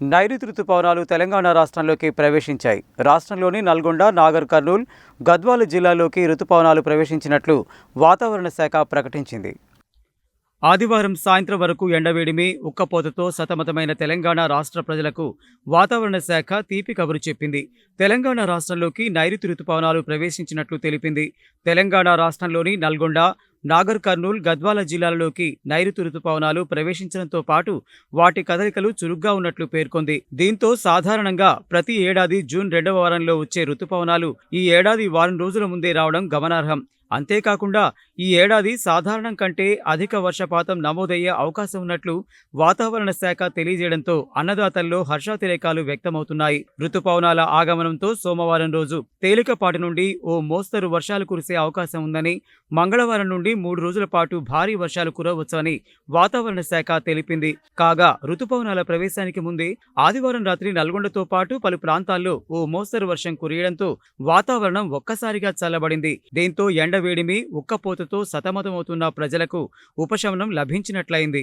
నైరుతి రుతుపవనాలు తెలంగాణ రాష్ట్రంలోకి ప్రవేశించాయి. రాష్ట్రంలోని నల్గొండ నాగర్ కర్నూల్ గద్వాల జిల్లాలోకి రుతుపవనాలు ప్రవేశించినట్లు వాతావరణ శాఖ ప్రకటించింది. ఆదివారం సాయంత్రం వరకు ఎండవేడిమి ఉక్కపోతతో సతమతమైన తెలంగాణ రాష్ట్ర ప్రజలకు వాతావరణ శాఖ తీపి కబురు చెప్పింది. తెలంగాణ రాష్ట్రంలోకి నైరుతి రుతుపవనాలు ప్రవేశించినట్లు తెలిపింది. తెలంగాణ రాష్ట్రంలోని నల్గొండ నాగర్ కర్నూల్ గద్వాల జిల్లాలలోకి నైరుతి రుతుపవనాలు ప్రవేశించడంతో పాటు వాటి కదలికలు చురుగ్గా ఉన్నట్లు పేర్కొంది. దీంతో సాధారణంగా ప్రతి ఏడాది జూన్ రెండవ వారంలో వచ్చే రుతుపవనాలు ఈ ఏడాది వారం రోజుల ముందే రావడం గమనార్హం. అంతేకాకుండా ఈ ఏడాది సాధారణం కంటే అధిక వర్షపాతం నమోదయ్యే అవకాశం ఉన్నట్లు వాతావరణ శాఖ తెలియజేయడంతో అన్నదాతల్లో హర్షాతిరేకాలు వ్యక్తమవుతున్నాయి. రుతుపవనాల ఆగమనంతో సోమవారం రోజు తేలికపాటి నుండి ఓ మోస్తరు వర్షాలు కురిసే అవకాశం ఉందని మంగళవారం నుండి నుండి మూడు రోజుల పాటు భారీ వర్షాలు కురవచ్చని వాతావరణ శాఖ తెలిపింది. కాగా రుతుపవనాల ప్రవేశానికి ముందే ఆదివారం రాత్రి నల్గొండతో పాటు పలు ప్రాంతాల్లో ఓ మోస్తరు వర్షం కురియడంతో వాతావరణం ఒక్కసారిగా చల్లబడింది. దీంతో ఎండవేడిమి ఉక్కపోతతో సతమతమవుతున్న ప్రజలకు ఉపశమనం లభించినట్లయింది.